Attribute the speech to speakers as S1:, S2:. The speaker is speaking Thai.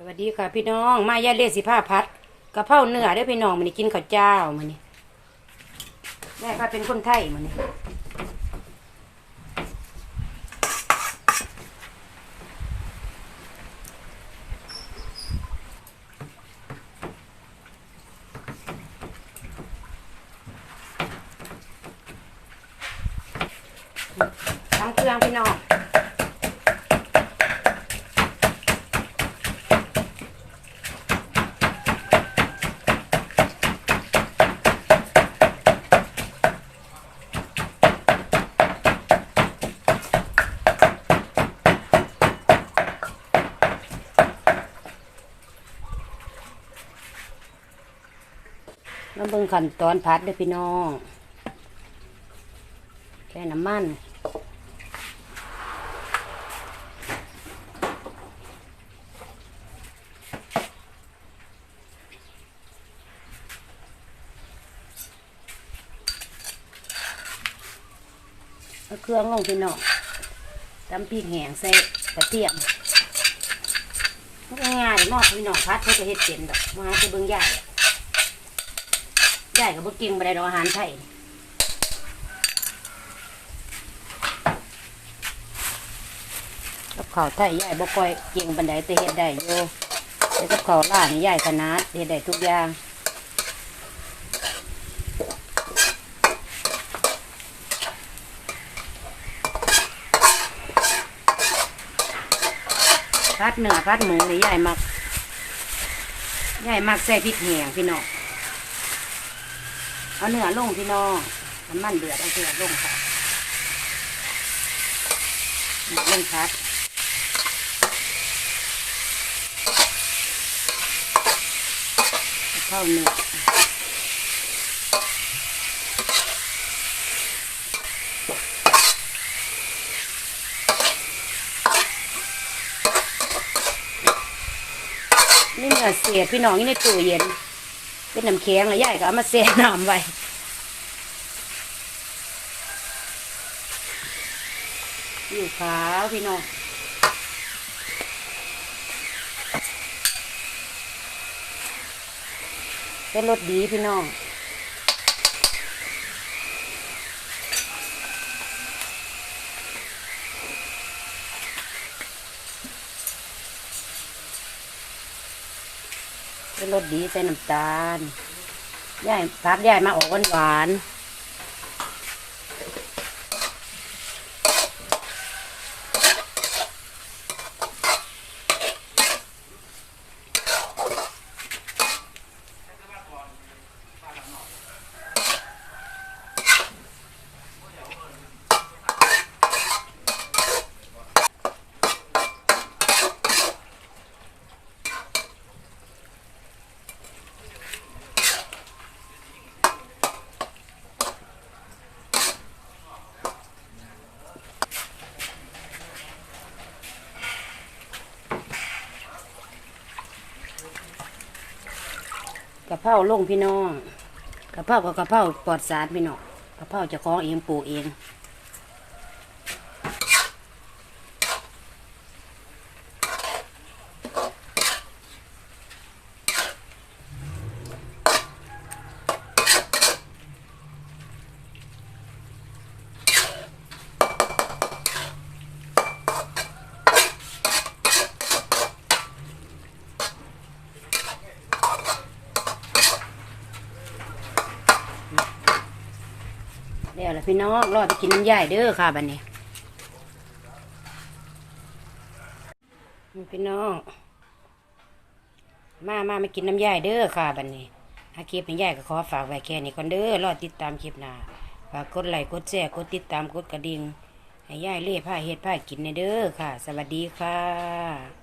S1: สวัสดีค่ะพี่น้องมายาเลสิผ้าพัดกะเพราเนื้อเด้พี่น้องมันนี่กินข้าวเจ้ามันนี่แม่พาเป็นคนไทยมันนี่ทั้งเครื่องพี่น้อง มาเบิ่งขั้นตอนผัดเด้อพี่น้องแค่น้ำมันเครื่องลงพี่น้องตำพริกแห้งใส่กระเทียมง่ายเนาะพี่น้องพัดเขาจะเฮ็ดเป็นดอกมาหาไปเบิ่งใหญ่ ใหญ่กับบุกิงไปได้ดอกอาหารไทยกับข้าวไทยใหญ่บ่ค่อยเก่งบันไดแต่เฮ็ดได้อยู่แต่กับข้าวล่านี่ใหญ่ขนาดเฮ็ดได้ทุกอย่างพัดเนื้อพัดหมูนี่ใหญ่มากใหญ่มากใส่พริกแห้งพี่น้อง เอาเนื้อลงพี่น้องน้ำมันเดือดเอาเนื้อลงค่ะเนื้อลงครับเข้าเนื้อนี่เนื้อเสียพี่น้องนี่ในตู้เย็น เป็นน้ำแข็งแล้วยายก็เอามาแช่น้ำไว้อยู่ขาวพี่น้องเป็นรสดีพี่น้อง เป็นรสดีใส่น้ำตาลย่ายพักย่ายมาออกหวานหวาน กะเพราลงพี่น้องกะเพรากับกะเพราปลอดสารพี่น้องกะเพราจะคล้องเองปลูกเอง เดี๋ยวละพี่น้องรอไปกินน้ำย่ายเด้อค่ะบัดนี้นี่พี่น้อง มามามากินน้ำย่ายเด้อค่ะบัดนี้ถ้าคลิปน้ำย่ายก็ขอฝากไว้แค่นี้ก่อนเด้อรอติดตามคลิปหน้าฝากกดไลค์กดแชร์กดติดตามกดกระดิ่งให้ย่ายเล่ผ้าเฮ็ดผ้ากินในเด้อค่ะ สวัสดีค่ะ